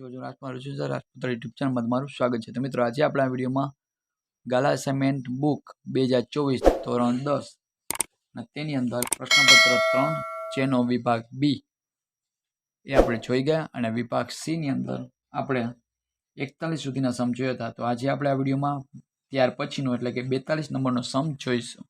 છું અર્જુન રાજકુમાર રજુજા રાજપુત્ર યુટ્યુબ ચેનલમાં તમારું સ્વાગત છે. તો મિત્રો, આજે આપણા વિડીયોમાં ગાલા અસાઇનમેન્ટ બુક બે હજાર ચોવીસ ધોરણ દસ અને તેની અંદર પ્રશ્નપત્ર ત્રણ, જેનો વિભાગ બી એ આપણે જોઈ ગયા અને વિભાગ સીની અંદર આપણે એકતાલીસ સુધીના સમ જોયા હતા. તો આજે આપણે આ વિડીયોમાં ત્યાર પછીનો એટલે કે બેતાલીસ નંબરનો સમ જોઈશું.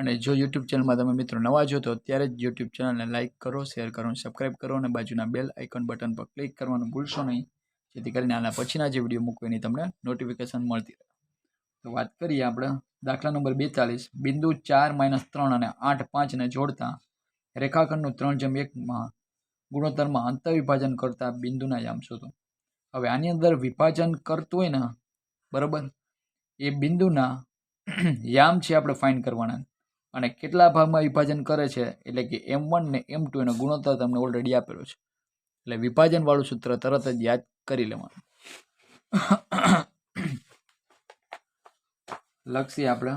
અને જો યુટ્યુબ ચેનલમાં તમે મિત્રો નવા જો તો અત્યારે જ યુટ્યુબ ચેનલને લાઇક કરો, શેર કરો અને સબસ્ક્રાઈબ કરો અને બાજુના બેલ આઇકોન બટન પર ક્લિક કરવાનું ભૂલશો નહીં. જેથી કરીને આના પછીના જે વીડિયો મૂકવો એની તમને નોટિફિકેશન મળતી રહે. તો વાત કરીએ આપણે. દાખલા નંબર બેતાલીસ. બિંદુ ચાર માઇનસ ત્રણ અને આઠ પાંચને જોડતા રેખાખંડનું ત્રણ જેમ એકમાં ગુણોત્તરમાં અંતરવિભાજન કરતા બિંદુના યામ શોધો. હવે આની અંદર વિભાજન કરતું હોય ને, બરાબર? એ બિંદુના યામ છે આપણે ફાઇન કરવાના. અને કેટલા ભાગમાં વિભાજન કરે છે? એટલે કે એમ વન ને એમ ટુ એનો ગુણોત્તર તમને ઓલરેડી આપેલો છે. એટલે વિભાજનવાળું સૂત્ર તરત જ યાદ કરી લેવાનું. લખીએ આપણે.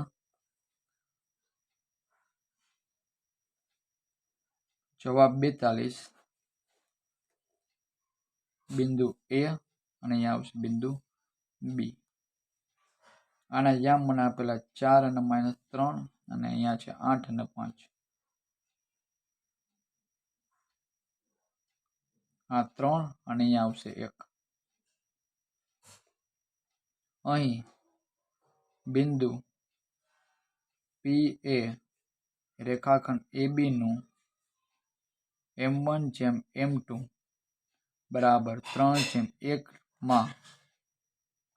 જવાબ બેતાલીસ. બિંદુ એ અને અહીંયા આવશે બિંદુ બી આના યામને આપેલા ચાર અને માઇનસ ત્રણ અને અહીંયા છે આઠ અને પાંચ. આ ત્રણ અને અહીંયા આવશે એક. અહીં બિંદુ પી એ રેખાખંડ એ બીનું એમ વન જેમ એમ ટુ બરાબર ત્રણ જેમ એકમાં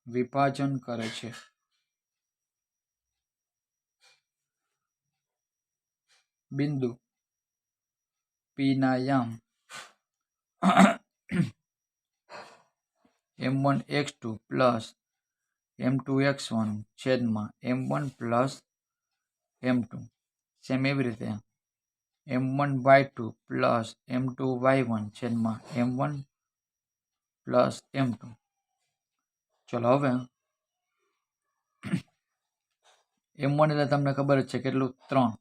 વિભાજન કરે છે. બિંદુ પીના યામ M one X two plus M two X one છેદમાં M one plus M two same એવી રીતે M one Y two plus M two Y one છેદમાં M one plus M two ચલો હવે એમ વન એટલે તમને ખબર જ છે કેટલું? ત્રણ।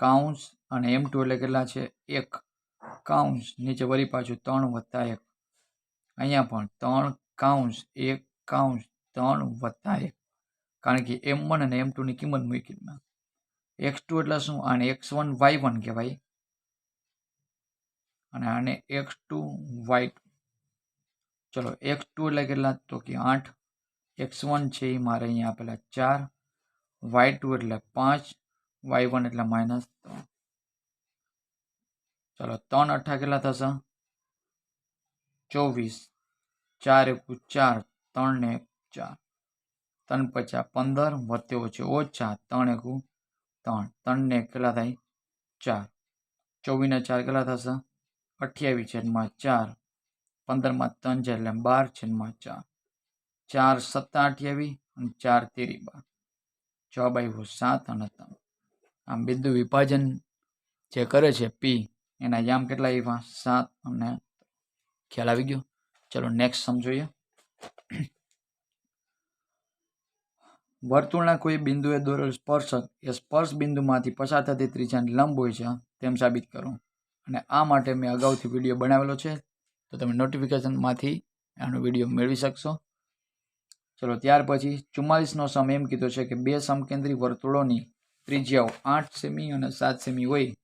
કાઉન્સ અને એમ ટુ એટલે કેટલા છે? એક. કાઉન્સ નીચે વળી પાછું ત્રણ વત્તા એક. અહીંયા પણ ત્રણ કાઉન્સ, એક કાઉન્સ, ત્રણ વત્તા એક. કારણ કે એમ વન અને એમ ટુની કિંમત મૂકી એક્સ ટુ એટલે શું? આને એક્સ વન વાય વન કહેવાય. અને આને એક્સ ટુ વાય ટુ. ચલો, એક્સ ટુ એટલે કેટલા? તો કે આઠ. એક્સ વન છે એ મારે અહીંયા આપેલા ચાર. વાય ટુ એટલે પાંચ. વાય એટલે માઇનસ ત્રણ. ચલો, ત્રણ અઠા કેટલા થશે? ચોવીસ. ચાર એકુ ચાર, ત્રણ ને એક ચાર. ત્રણ પચાસ પંદર વત્તે ઓછે ઓછા ત્રણ એકુ ત્રણ. ત્રણ ને કેટલા થાય? ચાર. ચોવીસને ચાર કેટલા થશે? અઠ્યાવીસ છેદમાં ચાર. પંદરમાં ત્રણ છે એટલે બાર છેદમાં ચાર. ચાર સત્તા અઠ્યાવીસ અને ચાર તેરી બાર. જવાબ આવ્યો સાત અને ત્રણ. આમ બિંદુ વિભાજન જે કરે છે પી એના યામ કેટલા આવ્યા સાત. અને ખ્યાલ આવી ગયો. ચલો નેક્સ્ટ સમજોઈએ વર્તુળના કોઈ બિંદુએ દોરેલ સ્પર્શક એ સ્પર્શ બિંદુમાંથી પસાર થતી ત્રિજ્યાની લંબ હોય છે, તેમ સાબિત કરો. અને આ માટે મેં અગાઉથી વીડિયો બનાવેલો છે, તો તમે નોટિફિકેશનમાંથી આનો વીડિયો મેળવી શકશો. ચલો ત્યાર પછી ચુમ્માલીસનો સમ એમ કીધો છે કે બે સમકેન્દ્રી વર્તુળોની ત્રિજ્યાઓ આઠ સેમી અને સાત સેમી હોય,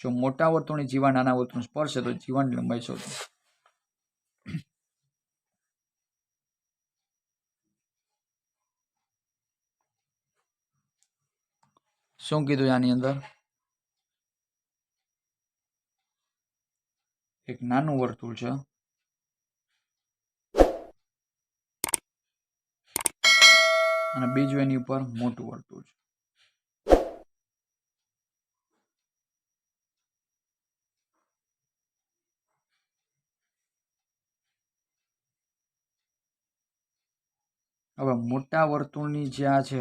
જો મોટા વર્તુળની જીવા નાના વર્તુળ સ્પર્શે તો જીવન લંબાઈ શોધો. શું કીધું આની અંદર? એક નાનું વર્તુળ છે. અને બીજું એની ઉપર મોટું વર્તુળ છે. હવે મોટા વર્તુળની જે આ છે,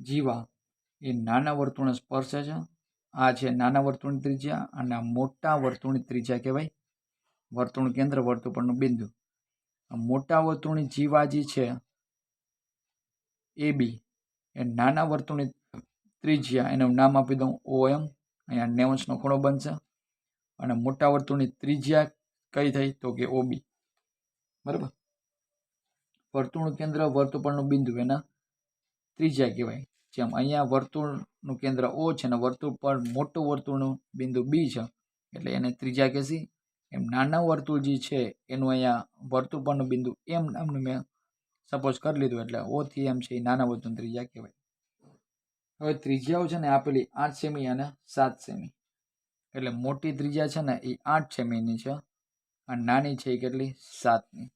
જીવા, એ નાના વર્તુળને સ્પર્શે છે. આ છે નાના વર્તુળની ત્રિજ્યા અને આ મોટા વર્તુળની ત્રિજ્યા કહેવાય. વર્તુળ કેન્દ્ર, વર્તુળ પરનું બિંદુ. મોટા વર્તુળની જીવાજી છે, એ બી, એ નાના વર્તુળની ત્રિજ્યા, એનું નામ આપી દઉં ઓ એમ અહીંયા નેવંશનો ખૂણો બનશે. અને મોટા વર્તુળની ત્રિજ્યા કઈ થઈ તો કે ઓબી. બરાબર? વર્તુળનું કેન્દ્ર વર્તુપળનું બિંદુ એના ત્રિજ્યા કહેવાય. જેમ અહીંયા વર્તુળનું કેન્દ્ર ઓ છે અને વર્તુળ પર મોટું વર્તુળનું બિંદુ બી છે. એટલે એને ત્રિજ્યા કહેશી. એમ નાના વર્તુળ જે છે, એનું અહીંયા વર્તુળ પરનું બિંદુ એમ નામનું મેં સપોઝ કરી લીધું. એટલે ઓથી એમ છે, એ નાના વર્તુળ ત્રિજ્યા કહેવાય. હવે ત્રિજ્યાઓ છે ને આપેલી આઠ સેમી અને સાત સેમી. એટલે મોટી ત્રિજ્યા છે ને, એ આઠ સેમીની છે. અને નાની છે એ કેટલી? સાતની.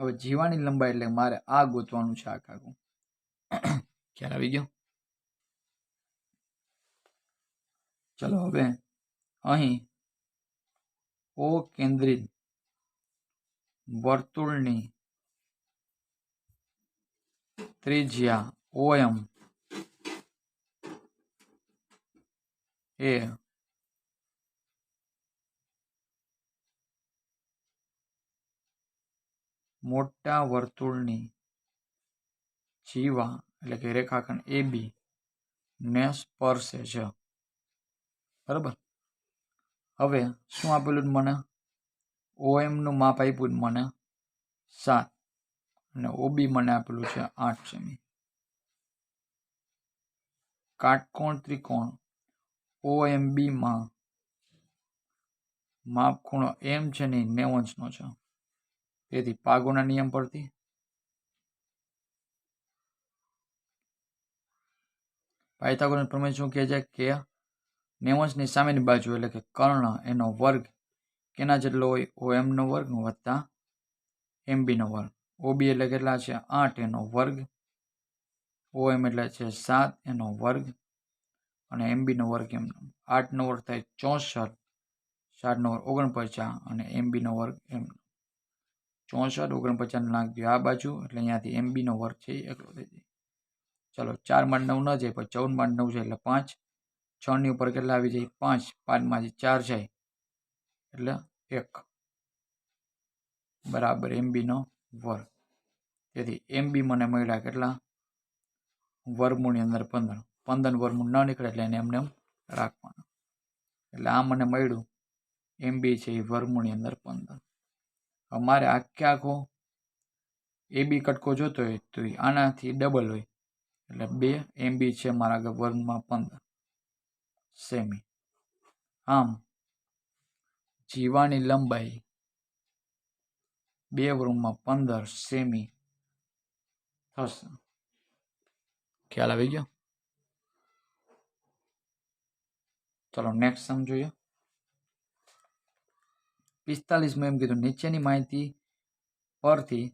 હવે જીવાની લંબાઈ એટલે મારે આ ગોતવાનું છે આ કાકું ખ્યાલ આવી ગયો? ચલો હવે અહીં ઓ કેન્દ્રિત વર્તુળની ત્રિજ્યા ઓએમ એ મોટા વર્તુળની જીવા એટલે કે રેખાખંડ એ બી ને સ્પર્શે છે. બરાબર? હવે શું આપેલું મને? ઓએમનું માપ આપ્યું મને સાત અને ઓબી મને આપેલું છે આઠ સેમી. કાટકોણ ત્રિકોણ ઓ એમ બીમાં માપ ખૂણો એમ છે નહીં નેવંશનો છે. તેથી પાગોના નિયમ પરથી. પાયથાગોરસ પ્રમેય શું કહે છે? કે નેવંશની સામેની બાજુ એટલે કે કર્ણ એનો વર્ગ કેના જેટલો હોય? ઓ એમનો વર્ગ વત્તા એમ બીનો વર્ગ. ઓબી એટલે કેટલા છે? આઠ એનો વર્ગ. ઓ એમ એટલે છે સાત એનો વર્ગ. અને એમબીનો વર્ગ એમનો. આઠનો વર્ગ થાય ચોસઠ. સાતનો વર્ગ ઓગણપચાસ અને એમબીનો વર્ગ એમનો. ચોસઠ ઓગણપચાસ નાખી દો આ બાજુ, એટલે અહીંયાથી એમબીનો વર્ગ છે, એ એકલો થઈ જાય. ચલો, ચાર માંડ નવ ન જાય, પણ ચૌદ માંડ નવ છે, એટલે પાંચ. છની ઉપર કેટલા આવી જાય? પાંચ. પાંચમાંથી ચાર જાય, એટલે એક. બરાબર એમબીનો વર્ગ. તેથી એમબી મને મળ્યા કેટલા? વર્ગમૂળની અંદર પંદર. પંદર વર્ગમૂળ ન નીકળે, એટલે એને એમને એમ રાખવાનું. એટલે આ મને મળ્યું. એમબી છે એ વર્ગમૂળની અંદર પંદર. અમારે આખે આખો એ બી કટકો જોતો હોય તો આનાથી ડબલ હોય. એટલે બે એમબી છે મારા વર્ગમાં પંદર. સેમી આમ, જીવાની લંબાઈ બે વર્ગમાં પંદર સેમી થશે. ખ્યાલ આવી ગયો? ચલો નેક્સ્ટ સમ જોઈએ. પિસ્તાલીસમાં એમ કીધું. નીચેની માહિતી પરથી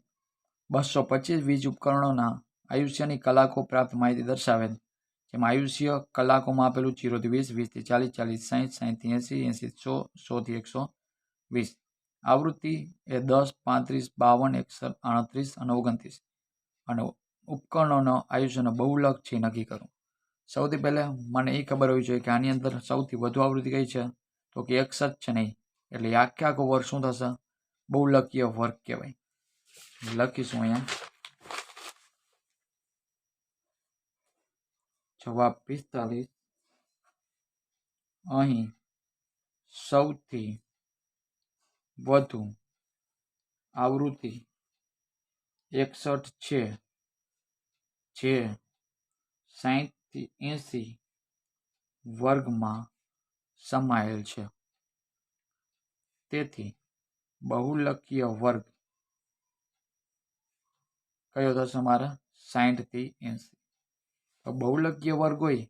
બસો પચીસ વીજ ઉપકરણોના આયુષ્યની કલાકો પ્રાપ્ત માહિતી દર્શાવે જેમાં આયુષ્ય કલાકોમાં આપેલું જીરોથી વીસ વીસથી ચાલીસ ચાલીસ સાહીઠ સાહીઠથી એંસી એંસી, સો, સોથી એકસો વીસ. આવૃત્તિ એ દસ, પાંત્રીસ, બાવન, એકસઠ, આડત્રીસ અને ઓગણત્રીસ. અને ઉપકરણોનો આયુષ્યનો બહુલક છે નક્કી કરું. સૌથી પહેલાં મને એ ખબર હોવી જોઈએ કે આની અંદર સૌથી વધુ આવૃત્તિ કઈ છે? તો કે એકસઠ છે નહીં. એટલે આખે આખો વર્ગ શું થશે? બહુલકીય વર્ગ કહેવાય. લખીશું અહીંયા. જવાબ પિસ્તાલીસ. અહીં સૌથી વધુ આવૃત્તિ એકસઠ છે, જે સાહીઠથી એંસી વર્ગમાં સમાયેલ છે. તેથી બહુલકીય વર્ગ કયો થશે મારે? સાહીઠથી એંસી. તો બહુલકીય વર્ગ હોય,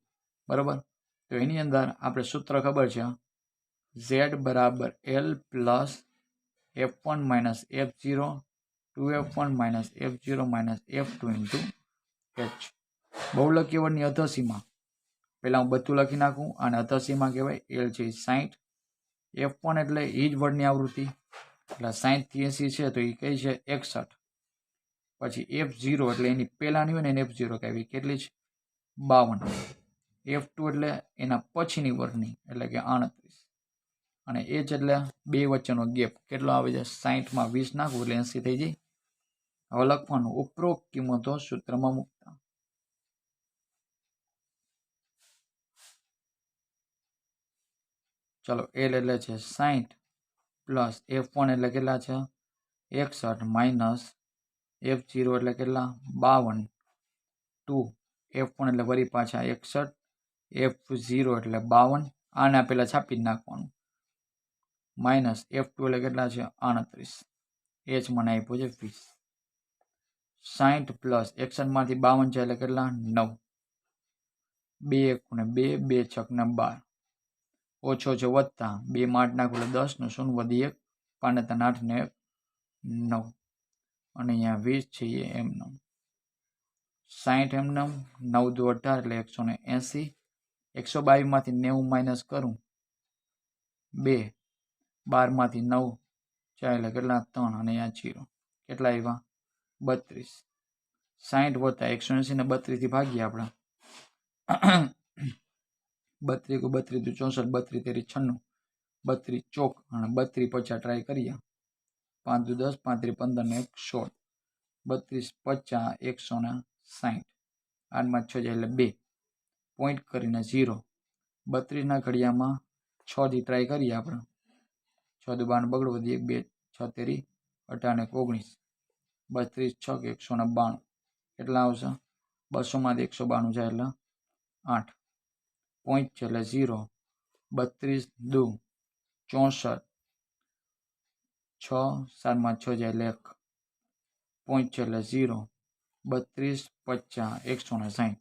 બરાબર? તો એની અંદર આપણે સૂત્ર ખબર છે, ઝેડ બરાબર L plus F one minus F zero, two F one minus F zero minus F two into H. બહુલકીય વર્ગની અધસીમાં, પહેલાં હું બધું લખી નાખું, અને અધસીમાં કહેવાય એલ છે સાહીઠ એફ વન એટલે એ જ વર્ડની આવૃત્તિ. એટલે સાહીઠથી એંસી છે તો એ કઈ છે એકસઠ. પછી એફ ઝીરો એટલે એની પહેલાંની હોય ને એને એફ ઝીરો કહેવી કેટલી છે? બાવન. એફ ટુ એટલે એના પછીની વર્ગની એટલે કે આડત્રીસ. અને એચ એટલે બે વચ્ચેનો ગેપ. કેટલો આવે છે? સાહીઠમાં વીસ નાખવું એટલે એંસી થઈ જાય. હવે લખવાનું, ઉપરોક્ત કિંમતો સૂત્રમાં મૂકતા. ચલો એલ એટલે છે સાહીઠ પ્લસ એફ વન એટલે કેટલા છે? એકસઠ માઇનસ એફ જીરો એટલે કેટલા? બાવન. ટુ, એફ વન એટલે વળી પાછા એકસઠ, એફ ઝીરો એટલે બાવન. આને પહેલાં છાપી જ નાખવાનું. માઇનસ એફ ટુ એટલે કેટલા છે? આડત્રીસ. એચ મને આપ્યો છે વીસ. સાહીઠ પ્લસ એકસઠમાંથી બાવન છે એટલે કેટલા? નવ. બે એક ને બે બે છકને બાર. ઓછો છે વધતા બે માં આઠ નાખો એટલે દસ શૂન્ય વધી એક. પાંચ ત્રણ, આઠ ને નવ. અને અહીંયા વીસ છે એ એમનો. સાહીઠ એમનો. નવ દુ અઢાર એટલે એકસો ને એંસી. એકસો બાવીસમાંથી નેવું માઇનસ કરું. બે. બારમાંથી નવ. ચાર એટલે કેટલા? ત્રણ. અને અહીંયા જીરો. કેટલા આવ્યા બત્રીસ. સાહીઠ વત્તા એકસો એંસી ને બત્રીસથી ભાગીએ આપણે. બત્રી કો બત્રી દુ ચોસઠ, બત્રી તેરી છન્નું, બત્રી ચોક અને બત્રી પચાસ ટ્રાય કરીએ. પાંચ દસ પાંત્રી પંદર ને એક બત્રીસ પચાસ, એકસો ને સાહીઠ આઠમાં છ જાય એટલે બે. પોઈન્ટ કરીને ઝીરો બત્રીસના ઘડિયામાં છથી ટ્રાય કરીએ આપણે. છ દુ બાણ બગડો વધી એક, બે, છ તેરી અઢાર ઓગણીસ. બત્રીસ, છ, એકસો ને બાણું. કેટલા આવશે? બસોમાંથી એકસો બાણું જાય એટલે આઠ. પોઈન્ટ છે એટલે ઝીરો બત્રીસ દુ ચોસઠ છ સાતમાં છ જાય એટલે એક પોઈન્ટ છે એટલે ઝીરો બત્રીસ પચાસ એકસો ને સાઠ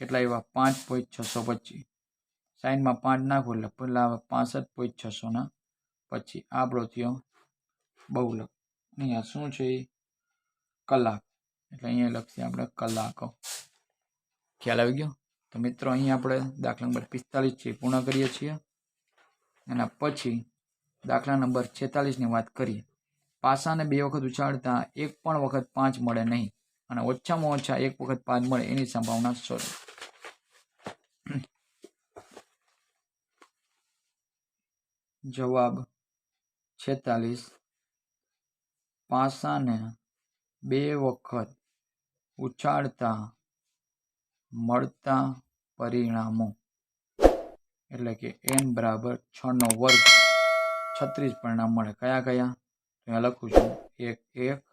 કેટલા એવા પાંચ પોઈન્ટ છસો પચીસ સાઈઠમાં પાંચ નાખો એટલે પહેલાં આવે પાસઠ પોઈન્ટ છસો ને પછી આપણો થયો બહુલક અહીંયા શું છે એ કલાક એટલે અહીંયા લખીએ આપણે કલાકો ખ્યાલ આવી ગયો તો મિત્રો, અહીં આપણે દાખલા નંબર પિસ્તાલીસ છે પૂર્ણ કરીએ છીએ. એના પછી દાખલા નંબર છેતાલીસની વાત કરીએ. પાસાને બે વખત ઉછાળતા એક પણ વખત પાંચ મળે નહીં અને ઓછામાં ઓછા એક વખત પાંચ મળે એની સંભાવના શોધો જવાબ છેતાલીસ. પાસાને બે વખત ઉછાળતા મળતા પરિણામો. એટલે કે એન બરાબર છનો વર્ગ છત્રીસ પરિણામ મળે. કયા કયા? અહીંયા લખું છું. એક એક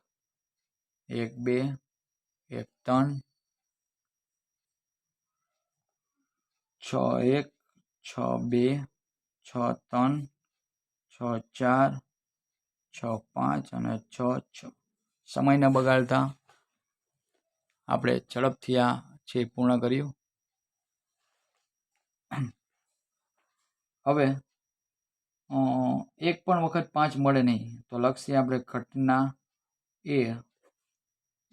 એક, બે, એક, ત્રણ, છ, એક, છ, બે, છ, ત્રણ, છ, ચાર, છ, પાંચ અને છ છ. સમયને બગાડતા. આપણે ઝડપથી આ છે એ પૂર્ણ કર્યું. હવે એક પણ વખત પાંચ મળે નહીં, તો લક્ષ્ય આપણે ઘટના એ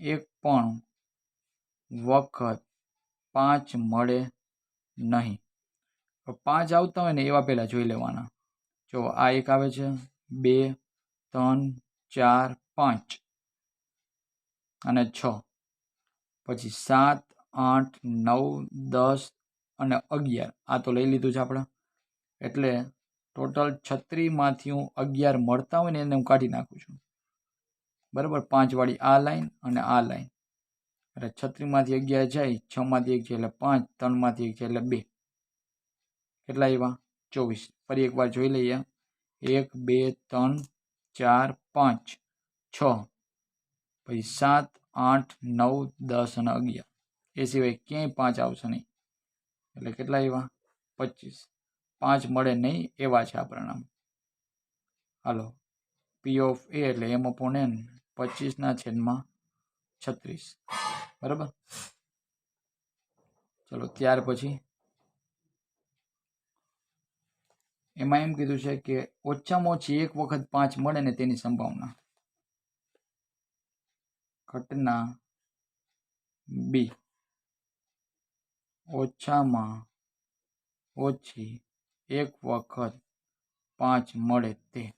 એક પણ વખત પાંચ મળે નહીં. પાંચ આવતા હોય ને એવા પહેલાં જોઈ લેવાના. જો આ એક આવે છે, બે, ત્રણ, ચાર, પાંચ અને છ. પછી સાત આઠ, નવ, દસ અને અગિયાર. આ તો લઈ લીધું છે આપણે. એટલે ટોટલ છત્રીમાંથી હું અગિયાર મળતા હોય ને એને હું કાઢી નાખું છું. બરાબર? પાંચવાળી આ લાઈન અને આ લાઈન. એટલે છત્રીમાંથી અગિયાર જાય, છમાંથી એક છે એટલે પાંચ, ત્રણમાંથી એક છે એટલે બે. કેટલા એવા ચોવીસ. ફરી એકવાર જોઈ લઈએ. એક, બે, ત્રણ, ચાર, પાંચ, છ. પછી સાત, આઠ, નવ, દસ અને અગિયાર. એ સિવાય ક્યાંય પાંચ આવશે નહીં. એટલે કેટલા એવા? પચીસ. પાંચ મળે નહીં એવા છે આ પરિણામ. હાલો. પી ઓફ એ એટલે એમ અપોન એન પચીસના છેદમાં છત્રીસ. બરાબર? ચલો, ત્યાર પછી એમાં એમ કીધું છે કે ઓછામાં ઓછી એક વખત પાંચ મળે ને તેની સંભાવના. ઘટના બી ઓછામાં ઓછી એક વખત પાંચ મળે તે.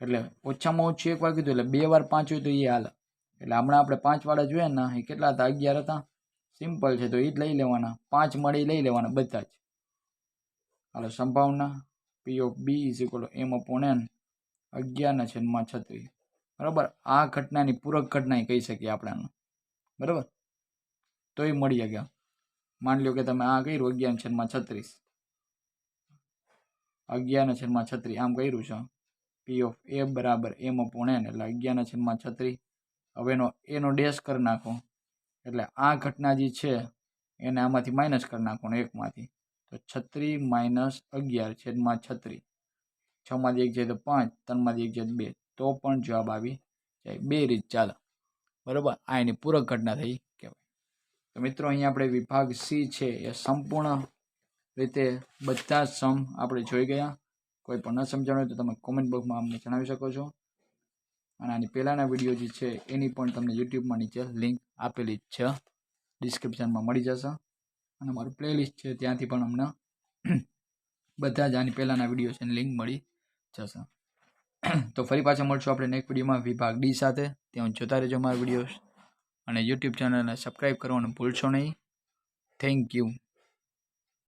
એટલે ઓછામાં ઓછું એક વાર કીધું, એટલે બે વાર પાંચ હોય તો એ હાલે. એટલે હમણાં આપણે પાંચવાળા જોઈએ ને, એ કેટલા હતા? અગિયાર હતા? સિમ્પલ છે, તો એ જ લઈ લેવાના. પાંચ મળે એ લઈ લેવાના, બધા જ. હાલો, સંભાવના. P of B is equal M upon N અગિયારના છેદમાં છત્રીસ. બરાબર? આ ઘટનાની પૂરક ઘટના કહી શકીએ આપણે બરાબર? તો એ મળી ગયા. માની લો કે તમે આ કર્યું, અગિયાર છેદમાં છત્રીસ. અગિયાર છેદમાં છત્રીસ, આમ કર્યું છે. પી ઓફ એ બરાબર એમ અપોન એન એટલે અગિયાર છેદમાં છત્રીસ. હવે એનો એનો ડેશ કરી નાખો. એટલે આ ઘટના જે છે, એને આમાંથી માઇનસ કરી નાખવાનું એકમાંથી. તો છત્રીસ માઇનસ અગિયાર છેદમાં છત્રીસ. છમાંથી એક જાય તો પાંચ ત્રણમાંથી એક તો બે. તો પણ જવાબ આવી જાય. બે રીત ચાલો. બરાબર? આ એની પૂરક ઘટના થઈ. તો મિત્રો, અહીંયા આપણે વિભાગ સી છે, એ સંપૂર્ણ રીતે બધા જ સમ આપણે જોઈ ગયા. કોઈ પણ ન સમજાણું હોય તો તમે કોમેન્ટ બોક્સમાં અમને જણાવી શકો છો. અને આની પહેલાંના વીડિયો જે છે, એની પણ તમને યુટ્યુબમાં નીચે લિંક આપેલી જ છે. ડિસ્ક્રિપ્શનમાં મળી જશે. અને મારું પ્લેલિસ્ટ છે, ત્યાંથી પણ અમને બધા જ આની પહેલાંના વીડિયો છે લિંક મળી જશે. તો ફરી પાછા મળશું આપણે નેક્સ્ટ વિડીયોમાં વિભાગ ડી સાથે. ત્યાં જોતા રહેજો મારા વીડિયો અને યુટ્યુબ ચેનલને સબસ્ક્રાઈબ કરવાનું ભૂલશો નહીં. Thank you.